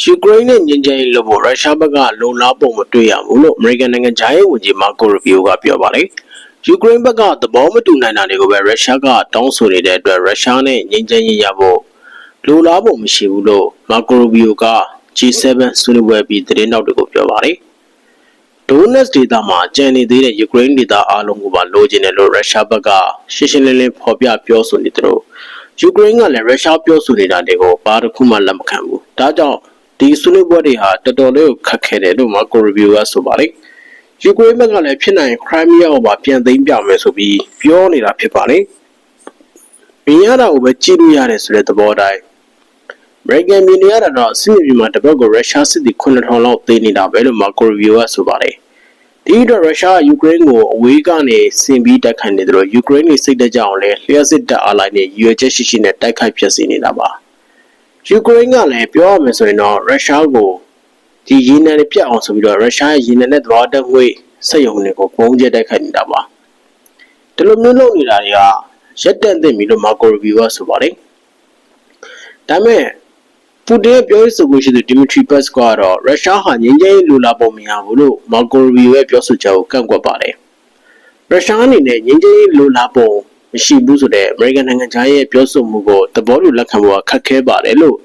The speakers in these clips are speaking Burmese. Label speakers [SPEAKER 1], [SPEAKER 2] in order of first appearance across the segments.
[SPEAKER 1] ယူကရိန်းနဲ့ငြိမ်းချမ်းရေးလုပ်ဖို့ရုရှားဘက်ကလုံလောက်ပုံမတွေ့ရဘူးလို့အမေရိကန်နိုင်ငံခြားရေးဝန်ကြီးမာကိုရူဘီယိုကပြောပါတယ်။ယူကရိန်းဘက်ကသဘောမတူနိုင်တာတွေကိုပဲရုရှားကတောင်းဆိုနေတဲ့အတွက်ရုရှားနဲ့ငြိမ်းချမ်းရေးရဖို့လုံလောက်ပုံမရှိဘူးလို့မာကိုရူဘီယိုက G7 ဆွေးနွေးပွဲပြီးသတင်းတောက်တွေကိုပြောပါတယ်။ Donetsk ဒေသမှာကျန်နေသေးတဲ့ယူကရိန်းဒေသအားလုံးကိုပါလိုချင်တယ်လို့ရုရှားဘက်ကရှင်းရှင်းလင်းလင်းဖော်ပြပြောဆိုနေတယ်လို့ယူကရိန်းကလည်းရုရှားပြောဆိုနေတာတွေကိုဘာတစ်ခုမှလက်မခံဘူး။ဒါကြောင့် ဒီဆွေးနွေးပွဲတွေဟာတော်တော်လေးကိုခက်ခဲတယ်လို့မာကိုရီဗီယိုကဆိုပါတယ်။ယူကရိန်းဘက်ကလည်းဖြစ်နိုင်ခရိုင်းမီးယားကိုပါပြန်သိမ်းပြမယ်ဆိုပြီးပြောနေတာဖြစ်ပါတယ်။မြင်ရတာကိုပဲကြည့်လို့ရတယ်ဆိုတဲ့သဘောတိုင်းအမေရိကန်မြင်နေရတာတော့စစ်မြေပြင်မှာတပတ်ကိုရုရှားစစ်သည်9000လောက်သိမ်းနေတာပဲလို့မာကိုရီဗီယိုကဆိုပါတယ်။ဒီအတွက်ရုရှားကယူကရိန်းကိုအဝေးကနေဆင်ပြီးတိုက်ခိုက်နေတယ်လို့ယူကရိန်းနေစိတ်တကြအောင်လဲလျှက်စစ်တပ်အားလိုက်နဲ့ရွေချက်ရှိရှိနဲ့တိုက်ခိုက်ဖြစ်စီနေတာပါ။ ယူကရိန်းကလည်းပြောရမယ်ဆိုရင်တော့ရုရှားကိုဒီရေနံတွေပြတ်အောင်ဆိုပြီးတော့ရုရှားရဲ့ရေနံနဲ့သဘာဝတက်ငွေစက်ရုံတွေကိုပုံကျဲတိုက်ခိုက်နေတာပါဒီလိုမျိုးလုပ်နေတာတွေကရက်တန့်သိပြီလို့မာကိုရီဗီကဆိုပါတယ်ဒါပေမဲ့ပူတင်ပြောရေးဆိုခွင့်ရှိသူဒီမီထရီပတ်စ်ကတော့ရုရှားဟာငြိမ်းချမ်းရေးလိုလားပုံမရဘူးလို့မာကိုရီဗီရဲ့ပြောဆိုချက်ကိုကန့်ကွက်ပါတယ်ရုရှားအနေနဲ့ငြိမ်းချမ်းရေးလိုလားပုံ မရှိဘူးဆိုတဲ့အမေရိကန်နိုင်ငံသားရဲ့ပြောဆိုမှုကိုသဘောတူလက်ခံဖို့ခက်ခဲပါတယ်လို့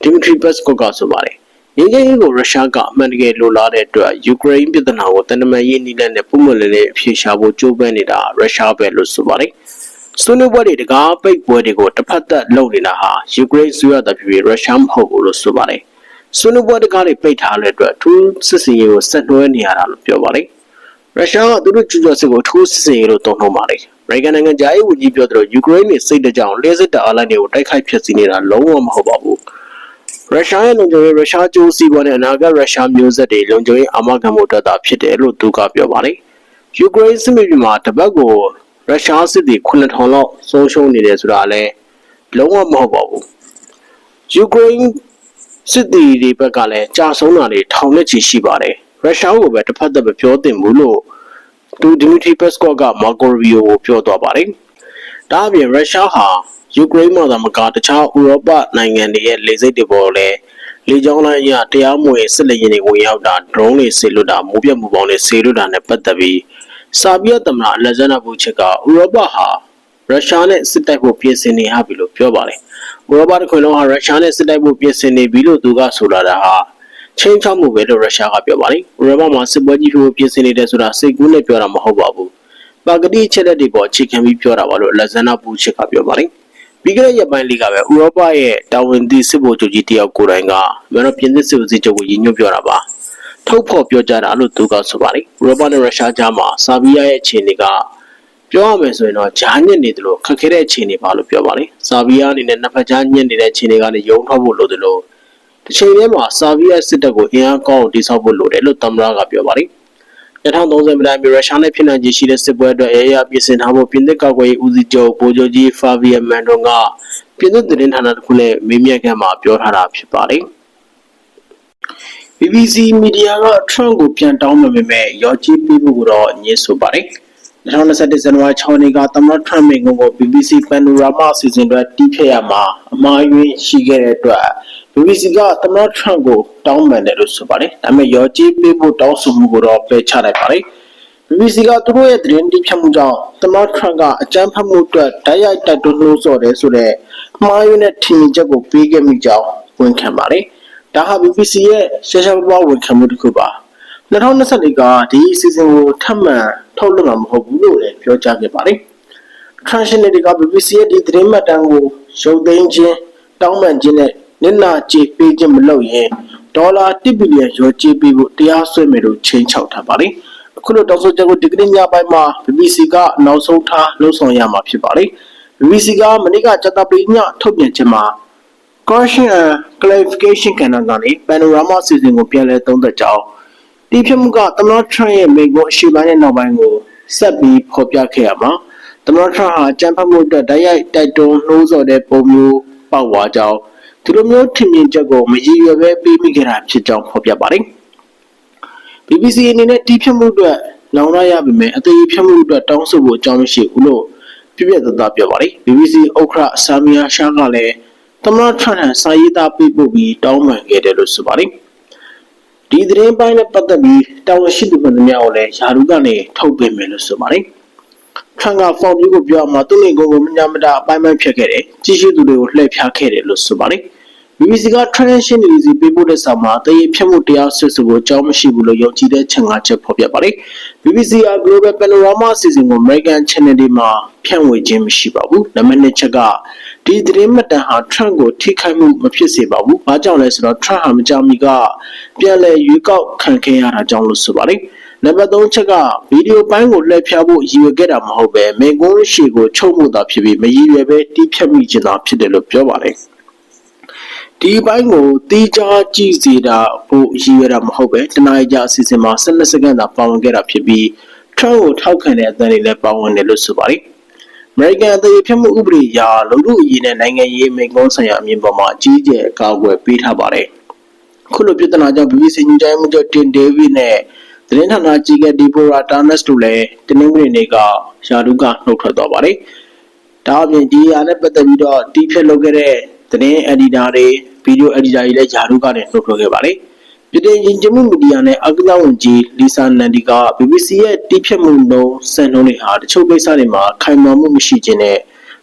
[SPEAKER 1] ဒီမီထရီပက်စကော့ကဆိုပါတယ်။ငင်းကြီးကိုရုရှားကအမှန်တကယ်လိုလားတဲ့အတွက်ယူကရိန်းပြည်ထနာကိုတန်တမာရေးနည်းလမ်းနဲ့ပုံမှန်လေးလေးအဖြေရှာဖို့ကြိုးပမ်းနေတာရုရှားပဲလို့ဆိုပါတယ်။ဆွေးနွေးပွဲတွေတကားပိတ်ပွဲတွေကိုတစ်ဖက်သက်လုပ်နေတာဟာယူကရိန်းဆိုရတဲ့ပြည်ရုရှားမဟုတ်ဘူးလို့ဆိုပါတယ်။ဆွေးနွေးပွဲတကားတွေပိတ်ထားတဲ့အတွက်ထူးစစ်စင်ရေးကိုဆက်နှွှဲနေရတာလို့ပြောပါတယ်။ ရုရှားကသူတို့ကျူးကျော်စစ်ကိုထိုးစစ်ဆင်ရေးလို့တုံ့နှုံပါတယ်။အမေရိကန်နိုင်ငံသားရေးဝန်ကြီးပြောသလိုယူကရိန်းနဲ့စိတ်တကြောင်လဲစစ်တပ်အားလိုက်တွေကိုတိုက်ခိုက်ဖျက်ဆီးနေတာလုံးဝမဟုတ်ပါဘူး။ရုရှားရဲ့လုံခြုံရေးရုရှားကျိုးစီးပွားနဲ့အနာဂတ်ရုရှားမျိုးဆက်တွေလုံခြုံရေးအာမခံမှုတက်တာဖြစ်တယ်လို့သူကပြောပါတယ်။ယူကရိန်းစစ်မြေပြင်မှာတပတ်ကိုရုရှားစစ်သည်9000လောက်ဆုံးရှုံးနေတယ်ဆိုတာလည်းလုံးဝမဟုတ်ပါဘူး။ယူကရိန်းစစ်သည်တွေဘက်ကလည်းကြာဆုံးတာတွေထောင်နဲ့ချီရှိပါတယ်။ ရုရှားကိုပဲတစ်ဖက်သက်ပဲပြောတင်ဘူးလို့သူဒီမီထရီပက်စကော့ကမာကိုရီယိုကိုပြောသွားပါတယ်။ဒါအပြင်ရုရှားဟာယူကရိန်းမှာသာမကတခြားဥရောပနိုင်ငံတွေရဲ့လေဆိပ်တွေပေါ်လည်းလေကြောင်းလိုင်းအရတရားမဝင်စစ်လေယာဉ်တွေဝင်ရောက်တာဒရုန်းတွေဆေလွတ်တာမိုးပြတ်မှုပေါင်းတွေဆေလွတ်တာနဲ့ပတ်သက်ပြီးစာဗီယက်သမ္မတအလက်ဇန္ဒာဘူချစ်ကဥရောပဟာရုရှားနဲ့စစ်တိုက်ဖို့ပြင်ဆင်နေရပြီလို့ပြောပါတယ်။ဥရောပတစ်ခွင်လုံးဟာရုရှားနဲ့စစ်တိုက်ဖို့ပြင်ဆင်နေပြီလို့သူကဆိုလာတာဟာ ချင်းချောက်မှုပဲလို့ရုရှားကပြောပါတယ်။ဥရောပမှာစစ်ပွဲကြီးဖို့ပြင်ဆင်နေတယ်ဆိုတာစိတ်ကူးနဲ့ပြောတာမဟုတ်ပါဘူး။ပါဂတိချက်လက်တွေပေါ်အခြေခံပြီးပြောတာပါလို့လက်ဇနာပူချစ်ကပြောပါတယ်။ပြီးခဲ့တဲ့ရက်ပိုင်းလေးကပဲဥရောပရဲ့တာဝန်သိစစ်ဖို့ချုပ်ကြီးတယောက်ကိုယ်တိုင်ကမြန်မာပြည်သစ်စစ်ဦးစီးချုပ်ကိုရည်ညွှန်းပြောတာပါ။ထုတ်ဖော်ပြောကြတာလို့သူကဆိုပါတယ်။ဥရောပနဲ့ရုရှားကြားမှာဆာဗီးယားရဲ့အခြေအနေကပြောရမယ်ဆိုရင်တော့ဂျာညစ်နေတယ်လို့ခက်ခဲတဲ့အခြေအနေပါလို့ပြောပါလေ။ဆာဗီးယားအနေနဲ့နှစ်ဖက်ကြားညစ်နေတဲ့အခြေအနေကနေယုံထွက်ဖို့လိုတယ်လို့ တစ်ချိန်တည်းမှာဆာဗီယက်စစ်တပ်ကိုအင်အားကောင်းအောင်တိစောက်ဖို့လိုတယ်လို့သမ္မတကပြောပါတယ်2030မတိုင်မီရုရှားနဲ့ဖြစ်နိုင်ခြေရှိတဲ့စစ်ပွဲအတွက်အရေးအပြင်ဆင်ထားဖို့ပြင်သစ်ကောက်ွယ်ရေးဦးစီးချုပ်ဗိုလ်ချုပ်ကြီးဖာဗီယမန်ဒွန်ကပြင်သစ်သတင်းဌာနတစ်ခုနဲ့မေးမြန်းခန်းမှာပြောထားတာဖြစ်ပါတယ်။ BBC မီဒီယာက Trump ကိုပြန်တောင်းပန်ပေမဲ့ရော်ကြီးပေးဖို့ကတော့ညှင်းဆိုပါတယ်။2021ဇန်နဝါရီ6ရက်နေ့ကသမ္မတ Trump မိန့်ခွန်းကို BBC Panorama အစီအစဉ်အတွက်တီးဖြတ်ရမှာအမှားယွင်းရှိခဲ့တဲ့အတွက် BBC ကသမ္မတ Trump ကိုတောင်းပန်တယ်လို့ဆိုပါတယ်။ဒါပေမဲ့ရော်ကြီးပေးဖို့တောင်းဆိုမှုကိုတော့ပယ်ချလိုက်ပါတယ်။ BBC ကသူတို့ရဲ့သတင်းတိဖြတ်မှုကြောင့်သမ္မတ Trump ကအကြမ်းဖက်မှုအတွက်တိုက်ရိုက်တိုက်တွန်းလို့ဆိုတယ်ဆိုတဲ့မှားယွင်းတဲ့ထင်မြင်ချက်ကိုပေးခဲ့မိကြောင်းဝန်ခံပါတယ်။ဒါဟာ BBC ရဲ့ရှယ်ရှယ်ပပဝန်ခံမှုတစ်ခုပါ။2024ကဒီအစီအစဉ်ကိုထပ်မံထုတ်လွှင့်မှာမဟုတ်ဘူးလို့လည်းပြောကြားခဲ့ပါတယ်။ Transnational က BBC ရဲ့ဒီသတင်းမှတ်တမ်းကိုရုပ်သိမ်းခြင်းတောင်းပန်ခြင်းနဲ့ နစ်နာကြေးပေးခြင်းမလုပ်ရင်ဒေါ်လာ1ဘီလီယံရောကြေးပေးဖို့တရားစွဲမယ်လို့ချိန်ချောက်ထားပါတယ်။အခုလိုတောင်းဆိုချက်ကိုဒီကနေ့ညပိုင်းမှာ BBC ကနောက်ဆုံးထားလှုံ့ဆော်ရမှာဖြစ်ပါတယ်။ BBC ကမနေ့ကစက်တပရီညထုတ်ပြန်ချက်မှာ correction and clarification ကဏ္ဍကနေ panorama အစီအစဉ်ကိုပြန်လည်သုံးသပ်ကြောင်းဒီဖြစ်မှုကသမ္မတ Trump ရဲ့မိန့်ခွန်းအရှိပိုင်းနဲ့နောက်ပိုင်းကိုဆက်ပြီးဖော်ပြခဲ့ရမှာသမ္မတ Trump ဟာကြံဖတ်မှုအတွက်တိုက်ရိုက်တိုက်တွန်းနှိုးဆော်တဲ့ပုံမျိုးပေါက်သွားကြောင်း သူတို့မျိုးထင်မြင်ချက်ကိုမရည်ရွယ်ပဲပေးမိခဲ့တာဖြစ်ကြောင်းဖော်ပြပါတယ်။ BBC အနေနဲ့တီးဖြတ်မှုအတွက်လောင်ရရပါမယ်အသေးဖြတ်မှုအတွက်တောင်းဆိုဖို့အကြောင်းမရှိဘူးလို့ပြပြသားသားပြောပါတယ်။ BBC ဥက္ကဋ္ဌဆာမီယာရှာကလည်းသမ္မတထရန့်စာရေးသားပေးပို့ပြီးတောင်းပန်ခဲ့တယ်လို့ဆိုပါတယ်ဒီသတင်းပိုင်းနဲ့ပတ်သက်ပြီးတာဝန်ရှိသူတွေများကိုလည်းယာရုကနေထုတ်ပြန်မယ်လို့ဆိုပါတယ်ထရန့်ကဖောင်ပြီးကိုပြောမှာသူ့နေကိုယ်ကိုမညာမတာအပိုင်းပိုင်းဖြစ်ခဲ့တယ်ကြီးရှိသူတွေကိုလှည့်ဖျားခဲ့တယ်လို့ဆိုပါတယ် BBC က Transition News ပေးပို့တဲ့စာမှာတရေဖြတ်မှုတရားစွဲဆိုဖို့အကြောင်းမရှိဘူးလို့ယုံကြည်တဲ့ချက်ငါးချက်ဖော်ပြပါတယ်။ BBC က Global Panorama အစီအစဉ်ကို American Channel တွေမှာဖြန့်ဝေခြင်းမရှိပါဘူး။နံပါတ်1ချက်ကဒီသတင်းမှတ်တမ်းဟာ Trump ကိုထိခိုက်မှုမဖြစ်စေပါဘူး။ဘာကြောင့်လဲဆိုတော့ Trump ဟာမကြောင်မီကပြန်လည်ရွေးကောက်ခံခဲ့ရတာကြောင့်လို့ဆိုပါတယ်။နံပါတ်3ချက်ကဗီဒီယိုပိုင်းကိုလှည့်ဖျားဖို့ရည်ရွယ်ခဲ့တာမဟုတ်ပဲမေကွန်းရှီကိုချုပ်မှုသာဖြစ်ပြီးမရည်ရွယ်ပဲတီးဖြတ်မိခြင်းသာဖြစ်တယ်လို့ပြောပါတယ်။ ဒီဘိုင်းကိုတီးခြားကြည့်စီတာဖို့ရည်ရွယ်တာမဟုတ်ပဲတနအီကြာအစီအစဉ်မှာ12စက္ကန့်သာပါဝင်ခဲ့တာဖြစ်ပြီး Trump ကိုထောက်ခံတဲ့အသံတွေလည်းပါဝင်တယ်လို့ဆိုပါတယ်။ American အသေးဖြတ်မှုဥပဒေအရလူမှုအရေးနဲ့နိုင်ငံရေးမိန့်ခွန်းဆိုင်ရာအမြင်ပေါ်မှာအကြီးအကျယ်အကာအကွယ်ပေးထားပါတယ်။ခုလိုပြဿနာကြောင့် BBC ညွှန်ကြားမှုချုပ်တင်ဒေးဗစ်နဲ့သတင်းဌာနကြီးကဒီပိုရာတာနက်စ်တို့လည်းတနင်္ဂနွေနေ့ကယာဒူးကနှုတ်ထွက်သွားပါတယ်။ဒါအပြင်ဒီအရာနဲ့ပတ်သက်ပြီးတော့တီးဖြတ်လုပ်ခဲ့တဲ့ သတင်းအက်ဒီတာတွေဗီဒီယိုအက်ဒီတာတွေလည်းယာရုကနေနှုတ်ထွက်ခဲ့ပါတယ်။ပြည်ထောင်ရင်ကျမှုမီဒီယာနဲ့အကစားဝန်ကြီးလီဆာနန်ဒီက BBC ရဲ့တီးဖြတ်မှုနှုံးစံနှုန်းတွေဟာတချို့ကိစ္စတွေမှာခိုင်မာမှုမရှိခြင်းနဲ့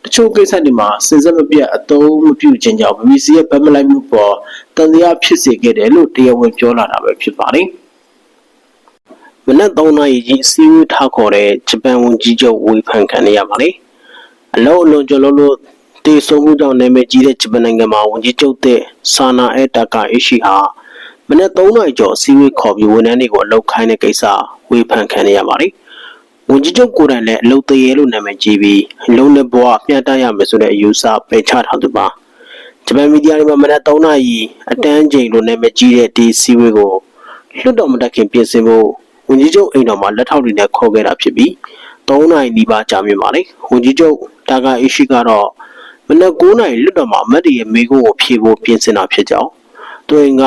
[SPEAKER 1] တချို့ကိစ္စတွေမှာစဉ်ဆက်မပြတ်အသုံးမပြုခြင်းကြောင့် BBC ရဲ့ဗတ်မလိုက်မှုပေါ်တန်တရားဖြစ်စေခဲ့တယ်လို့တရားဝင်ပြောလာတာပဲဖြစ်ပါတယ်။မနက်3နာရီကြီးစီးဝေးထားခေါ်တဲ့ဂျပန်ဝန်ကြီးချုပ်ဝေဖန်ခံရပါတယ်။အလုံးအလုံးကျော်လို့လို့ တည်ဆုံမှုကြောင့်နာမည်ကြီးတဲ့ဂျပန်နိုင်ငံမှာဝန်ကြီးချုပ်တဲ့ဆာနာအဲတာကာအရှိဟာမနေ့3နာရီကျော်အစည်းအဝေးခေါ်ပြီးဝန်ထမ်းတွေကိုအလုပ်ခိုင်းတဲ့ကိစ္စဝေဖန်ခံရပါတယ်။ဝန်ကြီးချုပ်ကိုယ်တိုင်လည်းအလုပ်တရေလို့နာမည်ကြီးပြီးလုံးနဲ့ဘဝမျှတရမယ်ဆိုတဲ့အယူဆပယ်ချထားသူပါ။ဂျပန်မီဒီယာတွေမှာမနေ့3နာရီအတန်းချိန်လို့နာမည်ကြီးတဲ့ဒီစည်းဝေးကိုလွတ်တော်မတက်ခင်ပြင်ဆင်ဖို့ဝန်ကြီးချုပ်အိမ်တော်မှာလက်ထောက်တွေနဲ့ခေါ်ခဲ့တာဖြစ်ပြီး3နာရီနီးပါးကြာမြင့်ပါလေ။ဝန်ကြီးချုပ်တာကာအရှိကတော့ မနက်9နာရီလွတ်တော်မှာအမတ်တွေရဲ့မိကုံးကိုဖြေဖို့ပြင်ဆင်တာဖြစ်ကြောင်းသူက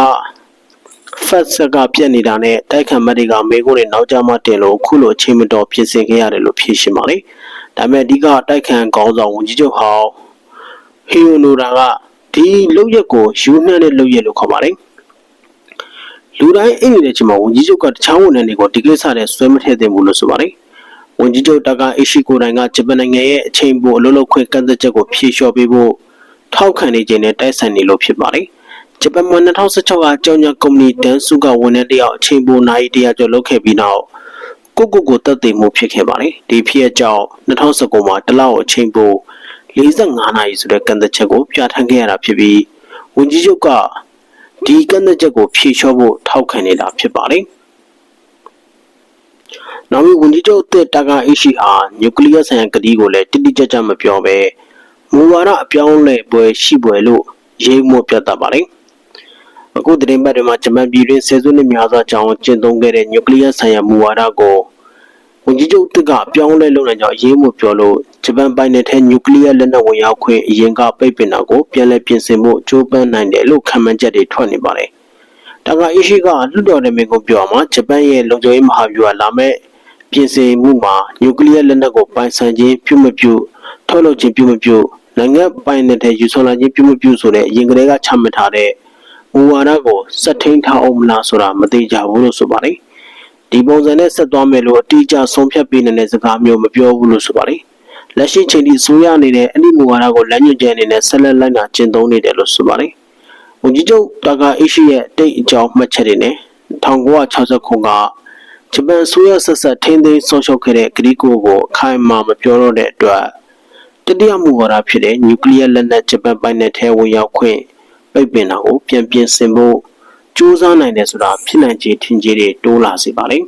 [SPEAKER 1] ဖက်ဆက်ကပြက်နေတာနဲ့တိုက်ခံမတ်တွေကမိကုံးတွေနောက်ကျမှတင်လို့ခုလိုအချိန်မတော်ပြင်ဆင်ခဲ့ရတယ်လို့ဖြေရှင်းပါလေဒါပေမဲ့အဓိကတိုက်ခံခေါင်းဆောင်ဝန်ကြီးချုပ်ဟောင်းဟီယိုနိုရာကဒီလုတ်ရက်ကိုယူနှံ့တဲ့လုတ်ရက်လို့ခေါ်ပါတယ်လူတိုင်းအိမ်နေတဲ့ချိန်မှာဝန်ကြီးချုပ်ကတခြားဝန်ထမ်းတွေကိုဒီကိစ္စနဲ့ဆွဲမထည့်သင့်ဘူးလို့ဆိုပါတယ် ဝန်ကြီးချုပ်တာကာအရှိကိုတိုင်ကဂျပန်နိုင်ငံရဲ့အချိန်ပိုအလုပ်လုပ်ခွင့်ကန့်သက်ချက်ကိုဖြေလျှော့ပေးဖို့ထောက်ခံနေခြင်းနဲ့တိုက်ဆိုင်နေလို့ဖြစ်ပါတယ်။ဂျပန်မှာ2016ကကြောင်ညာကုမ္ပဏီတန်းစုကဝန်ထမ်းတယောက်အချိန်ပိုနိုင်တရားကျော်လုပ်ခဲ့ပြီးနောက်ကိုကိုကိုတက်သိမှုဖြစ်ခဲ့ပါတယ်။ဒီဖြစ်အကြောင်း2019မှာတလောက်အချိန်ပို45နာရီဆိုတဲ့ကန့်သက်ချက်ကိုပြဋ္ဌာန်းခဲ့ရတာဖြစ်ပြီးဝန်ကြီးချုပ်ကဒီကန့်သက်ချက်ကိုဖြေလျှော့ဖို့ထောက်ခံနေတာဖြစ်ပါတယ်။ နောက်ပြီးဝန်ကြီးချုပ်အသစ်တာကာအရှိဟာနျူကလ িয়ার ဆိုင်ရာကတိကိုလည်းတိတိကျကျမပြောဘဲမူဝါဒအပြောင်းလဲပွဲရှိပွဲလို့ရေးမို့ပြသပါတယ်။အခုသတင်းပတ်တွေမှာဂျမန်ပြည်တွင်းဆယ်စုနှစ်များစွာကြောင်းကျင့်သုံးခဲ့တဲ့နျူကလ িয়ার ဆိုင်ရာမူဝါဒကိုဝန်ကြီးချုပ်တစ်ကအပြောင်းလဲလုပ်နိုင်ကြောင်းရေးမို့ပြောလို့ဂျပန်ပိုင်နယ်ထဲနျူကလ িয়ার လက်နက်ဝင်ရောက်ခွင့်အရင်ကပိတ်ပင်တာကိုပြန်လည်ပြင်ဆင်ဖို့ကြိုးပမ်းနိုင်တယ်လို့ခန့်မှန်းချက်တွေထွက်နေပါတယ်။တာကာအရှိကလွတ်တော်နေမင်းကိုပြောမှာဂျပန်ရဲ့လုံခြုံရေးမဟာဗျူဟာလာမဲ့ ပြင်ဆင်မှုမှာနျူကလ িয়ার လက်နက်ကိုပိုင်ဆိုင်ခြင်းပြုမပြုထုတ်လုပ်ခြင်းပြုမပြုနိုင်ငံပိုင်နယ်ထဲယူဆောင်လာခြင်းပြုမပြုဆိုတဲ့အရင်ကတည်းကချမှတ်ထားတဲ့မူဝါဒကိုစက်ထိန်ထားအောင်မလားဆိုတာမသိကြဘူးလို့ဆိုပါတယ်ဒီပုံစံနဲ့ဆက်သွားမယ်လို့အတိအကျဆုံးဖြတ်ပေးနေတဲ့စကားမျိုးမပြောဘူးလို့ဆိုပါတယ်လက်ရှိချိန်ထိဆိုရနေတဲ့အနိမူဝါဒကိုလမ်းညွှန်ချက်အနေနဲ့ဆက်လက်လိုက်နာကျင့်သုံးနေတယ်လို့ဆိုပါတယ်ဝန်ကြီးချုပ်တာကာအိရှိရဲ့တိတ်အကြောင်းမှတ်ချက်တွေနဲ့1960ခုက ဂျပန်ဆိုရဆက်ဆက်ထိန်းသိမ်းဆုံးရှုံးခဲ့တဲ့ဂရီကိုကိုအခိုင်အမာမပြောတော့တဲ့အတွက်တတိယမူဝါဒဖြစ်တဲ့နျူကလ িয়ার လက်နက်ဂျပန်ပိုင်နယ်ထဲဝင်ရောက်ခွင့်ပိတ်ပင်တာကိုပြန်ပြင်ဆင်ဖို့ကြိုးစားနိုင်တယ်ဆိုတာဖြစ်နိုင်ခြေထင်ကြီးတွေတိုးလာစေပါလိမ့်